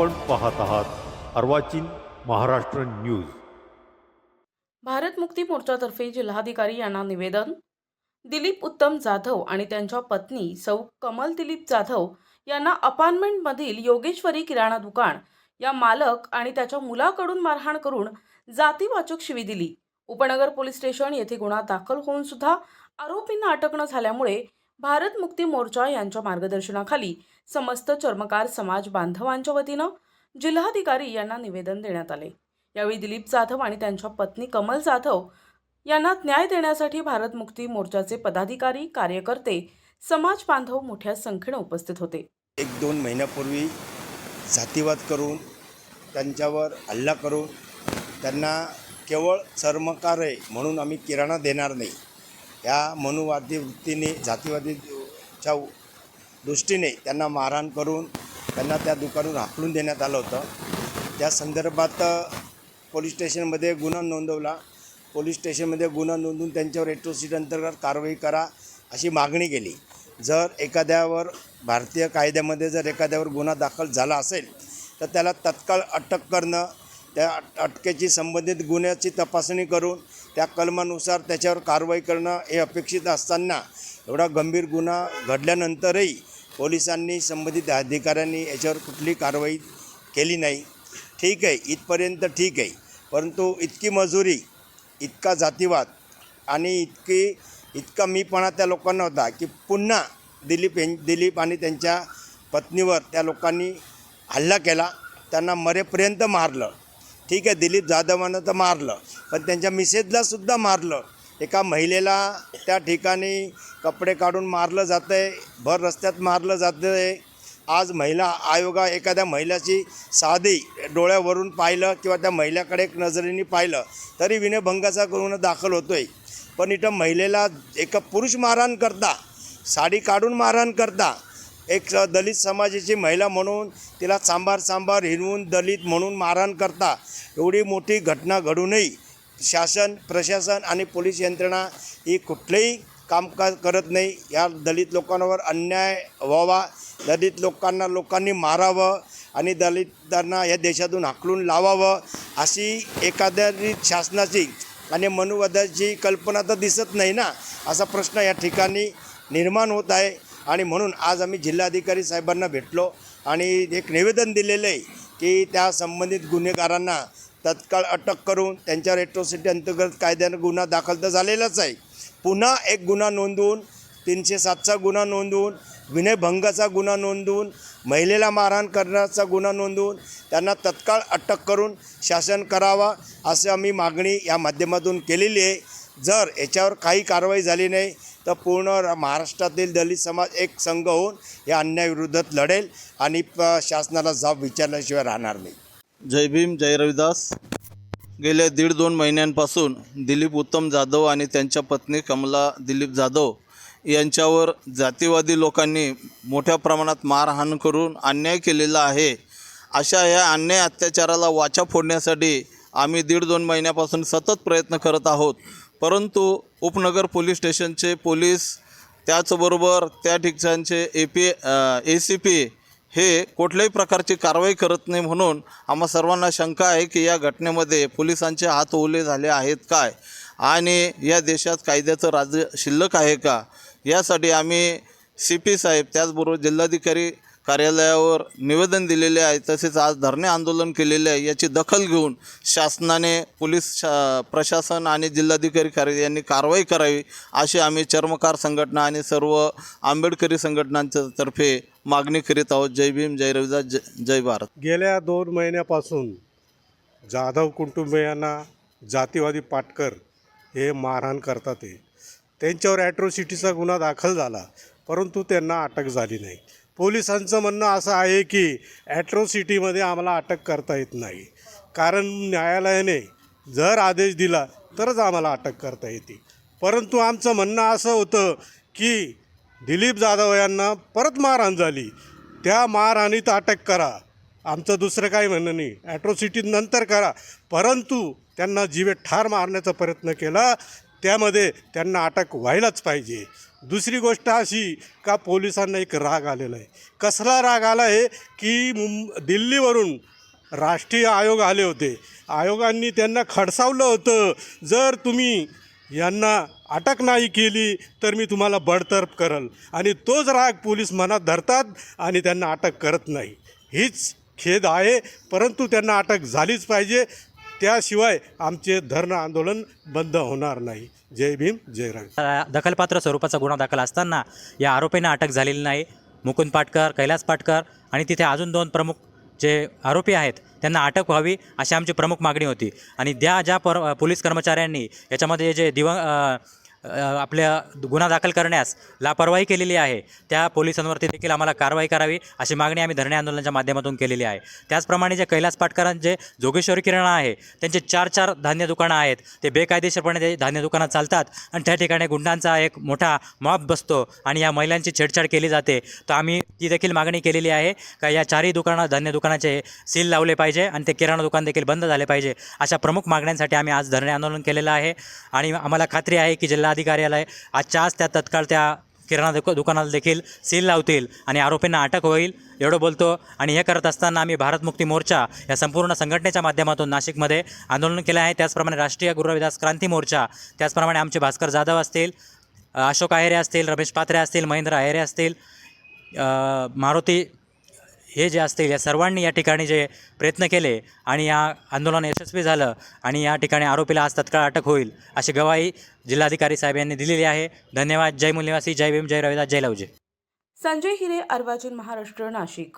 आपण पाहत आहात अर्वाचीन महाराष्ट्र न्यूज. भारत मुक्ती मोर्चातर्फे जिल्हाधिकारी यांना निवेदन. दिलीप उत्तम जाधव आणि त्यांच्या पत्नी सौ. कमल दिलीप जाधव यांना अपार्टमेंटमधील योगेश्वरी किराणा दुकान या मालक आणि त्याच्या मुलाकडून मारहाण करून जातीवाचक शिवी दिली. उपनगर पोलीस स्टेशन येथे गुन्हा दाखल होऊन सुद्धा आरोपींना अटक न झाल्यामुळे भारत मुक्ती मोर्चा यांच्या मार्गदर्शनाखाली समस्त चर्मकार समाज बांधवांच्या वतीनं जिल्हाधिकारी यांना निवेदन देण्यात आले. यावेळी दिलीप जाधव आणि त्यांच्या पत्नी कमल जाधव यांना न्याय देण्यासाठी भारत मुक्ती मोर्चाचे पदाधिकारी कार्यकर्ते समाज बांधव मोठ्या संख्येने उपस्थित होते. एक दोन महिन्यापूर्वी जातीवाद करून त्यांच्यावर हल्ला करून त्यांना केवळ चर्मकार आहे म्हणून आम्ही किराणा देणार नाही. या मनुवादी वृत्तीने जातीवादीच्या दृष्टीने त्यांना मारहाण करून त्यांना त्या दुकानातून हाकलून देण्यात आलं होतं. त्या संदर्भात पोलीस स्टेशनमध्ये गुन्हा नोंदवला. पोलीस स्टेशनमध्ये गुन्हा नोंदवून त्यांच्यावर एट्रोसिटी अंतर्गत कारवाई करा अशी मागणी केली. जर एखाद्यावर भारतीय कायद्यामध्ये जर एखाद्यावर गुन्हा दाखल झाला असेल तर त्याला तत्काळ अटक करणं त्या अट- अटकेची संबंधित गुन्ह्याची तपासणी करून त्या कलमानुसार त्याच्यावर कारवाई करणं हे अपेक्षित असताना एवढा गंभीर गुन्हा घडल्यानंतरही पोलिसांनी संबंधित अधिकाऱ्यांनी याच्यावर कुठली कारवाई केली नाही. ठीक आहे इथपर्यंत ठीक आहे. परंतु इतकी मजुरी इतका जातीवाद आणि इतकी इतका मीपणा त्या लोकांना होता की पुन्हा दिलीप यां दिलीप आणि त्यांच्या पत्नीवर त्या लोकांनी हल्ला केला. त्यांना मरेपर्यंत मारलं. ठीक आहे दिलीप जाधवानं तर मारलं पण त्यांच्या मिसेजलासुद्धा मारलं. एका महिलेला त्या ठिकाणी कपडे काढून मारलं जातं आहे भर रस्त्यात मारलं जातं आहे आज महिला आयोगा एखाद्या महिलाची साधी डोळ्यावरून पाहिलं किंवा त्या महिलाकडे एक नजरेने पाहिलं तरी विनयभंगाचा गुन्हा दाखल होतो आहे पण इथं महिलेला एका पुरुष मारहाण करता साडी काढून मारहाण करता एक स- दलित समाजाची महिला म्हणून तिला सांबार सांबार हिरवून दलित म्हणून मारहाण करता एवढी मोठी घटना घडूनही शासन प्रशासन आणि पोलीस यंत्रणा ही कुठलंही कामकाज करत नाही. या दलित लोकांवर अन्याय व्हावा दलित लोकांना लोकांनी मारावं आणि दलितांना या देशातून हाकलून लावावं अशी एखाद्या शासनाची आणि मनुवादाची कल्पना तर दिसत नाही ना असा प्रश्न या ठिकाणी निर्माण होत आहे. आणि म्हणून आज आम्ही जिल्हाधिकारी साहेबांना भेटलो आणि एक निवेदन दिलेलं आहे की त्या संबंधित गुन्हेगारांना तत्काळ अटक करून त्यांच्या रेट्रोसिटी अंतर्गत कायद्यानं गुन्हा दाखल तर झालेलाच आहे. पुन्हा एक गुन्हा नोंदवून तीनशे सातचा गुन्हा नोंदवून विनयभंगाचा गुन्हा नोंदवून महिलेला मारहाण करण्याचा गुन्हा नोंदवून त्यांना तत्काळ अटक करून शासन करावा असं आम्ही मागणी या माध्यमातून केलेली आहे. जर याच्यावर काही कारवाई झाली नाही तर पूर्ण महाराष्ट्रातील दलित समाज एक संघ होऊन या अन्यायाविरोधात लढेल आणि प- शासनाला जाब विचारल्याशिवाय राहणार नाही. जय भीम जय रविदास. गेल्या दीड दोन महिन्यांपासून दिलीप उत्तम जाधव आणि त्यांच्या पत्नी कमला दिलीप जाधव यांच्यावर जातीवादी लोकांनी मोठ्या प्रमाणात मारहाण करून अन्याय केलेला आहे. अशा या अन्याय अत्याचाराला वाचा फोडण्यासाठी आम्ही दीड दोन महिन्यापासून सतत प्रयत्न करत आहोत. परंतु उपनगर पोलीस स्टेशनचे पोलीस त्याचबरोबर त्या ठिकाणचे A P A C P हे कुठल्याही प्रकारची कारवाई करत नाही म्हणून आम्हा सर्वांना शंका आहे की या घटनेमध्ये पोलिसांचे हात ओले झाले आहेत काय? आणि या देशात कायद्याचं राज्य शिल्लक आहे का? यासाठी आम्ही सी पी साहेब त्याचबरोबर जिल्हाधिकारी कार्यालयावर निवेदन दिलेले आहे तसेच आज धरणे आंदोलन केलेले आहे याची दखल घेऊन शासनाने पोलीस शा प्रशासन आणि जिल्हाधिकारी कार्य यांनी कारवाई करावी अशी आम्ही चर्मकार संघटना आणि सर्व आंबेडकरी संघटनांच्या तर्फे मागणी करीत आहोत. जय भीम जय रविदास जय जय भारत. गेल्या दोन महिन्यापासून जाधव कुटुंबियांना जातीवादी पाटकर हे मारहाण करतात आहे त्यांच्यावर ॲट्रोसिटीचा गुन्हा दाखल झाला परंतु त्यांना अटक झाली नाही. पोलिसांचं म्हणणं असं आहे की ॲट्रोसिटीमध्ये आम्हाला अटक करता येत नाही. कारण न्यायालयाने जर आदेश दिला तरच आम्हाला अटक करता येते. परंतु आमचं म्हणणं असं होतं की दिलीप जाधव यांना परत मारहाण झाली. त्या मारहाणीत अटक करा. आमचं दुसरं काही म्हणणं नाही. ॲट्रोसिटी नंतर करा. परंतु त्यांना जीवे ठार मारण्याचा प्रयत्न केला. त्यामध्ये त्यांना अटक व्हायलाच पाहिजे. दुसरी गोष्ट अशी का पोलिसांना एक राग आलेला आहे. कसला राग आला आहे की मुंब दिल्लीवरून राष्ट्रीय आयोग आले होते. आयोगांनी त्यांना खडसावलं होतं. जर तुम्ही यांना अटक नाही केली तर मी तुम्हाला बडतर्फ करल. आणि तोच राग पोलीस मनात धरतात आणि त्यांना अटक करत नाही. हीच खेद आहे. परंतु त्यांना अटक झालीच पाहिजे. त्याशिवाय आमचे धरणं आंदोलन बंद होणार नाही. जय भीम जय राम. दखलपात्र स्वरूपाचा गुन्हा दाखल असताना या आरोपींना अटक झालेली नाही. मुकुंद पाटकर कैलास पाटकर आणि तिथे अजून दोन प्रमुख जे आरोपी आहेत त्यांना अटक व्हावी अशी आमची प्रमुख मागणी होती. आणि त्या ज्या पर पोलीस कर्मचाऱ्यांनी याच्यामध्ये जे दिव आपल्या गुन्हा दाखल करण्यास लापरवाही केलेली आहे. त्या पोलिसांवरती देखील आम्हाला कारवाई करावी अशी मागणी आम्ही धरणे आंदोलनाच्या माध्यमातून केलेली आहे. त्याचप्रमाणे जे कैलास पाटकरांचे जोगेश्वरी किराणा आहे त्यांचे चार चार धान्य दुकानं आहेत. ते बेकायदेशीरपणे ते धान्य दुकानं चालतात आणि त्या ठिकाणी गुंडांचा एक मोठा मॉब बसतो आणि या महिलांची छेडछाड केली जाते. तर आम्ही ती देखील मागणी केलेली आहे का या चारही दुकानं धान्य दुकानाचे सील लावले पाहिजे आणि ते किराणा दुकान देखील बंद झाले पाहिजे अशा प्रमुख मागण्यांसाठी आम्ही आज धरणे आंदोलन केलेलं आहे. आणि आम्हाला खात्री आहे की जिल्हा जिल्हाधिकार्यालय आजच्या आज त्या तत्काळ त्या किराणा दुक दुकानाला देखील सील लावतील आणि आरोपींना अटक होईल एवढं बोलतो. आणि हे करत असताना आम्ही भारत मुक्ती मोर्चा या संपूर्ण संघटनेच्या माध्यमातून नाशिकमध्ये आंदोलन केलं आहे. त्याचप्रमाणे राष्ट्रीय गुरुविदास क्रांती मोर्चा त्याचप्रमाणे आमचे भास्कर जाधव असतील अशोक आहेरे असतील रमेश पात्रे असतील महेंद्र आहेरे असतील मारुती हे जे असतील या सर्वांनी या ठिकाणी जे प्रयत्न केले आणि या आंदोलन यशस्वी झालं आणि या ठिकाणी आरोपीला आज तत्काळ अटक होईल अशी गवाही जिल्हाधिकारी साहेब यांनी दिलेली आहे. धन्यवाद. जय मूल्यवासी जय भीम. जय रविदास. जय लवजे. संजय हिरे अर्वाचीन महाराष्ट्र नाशिक.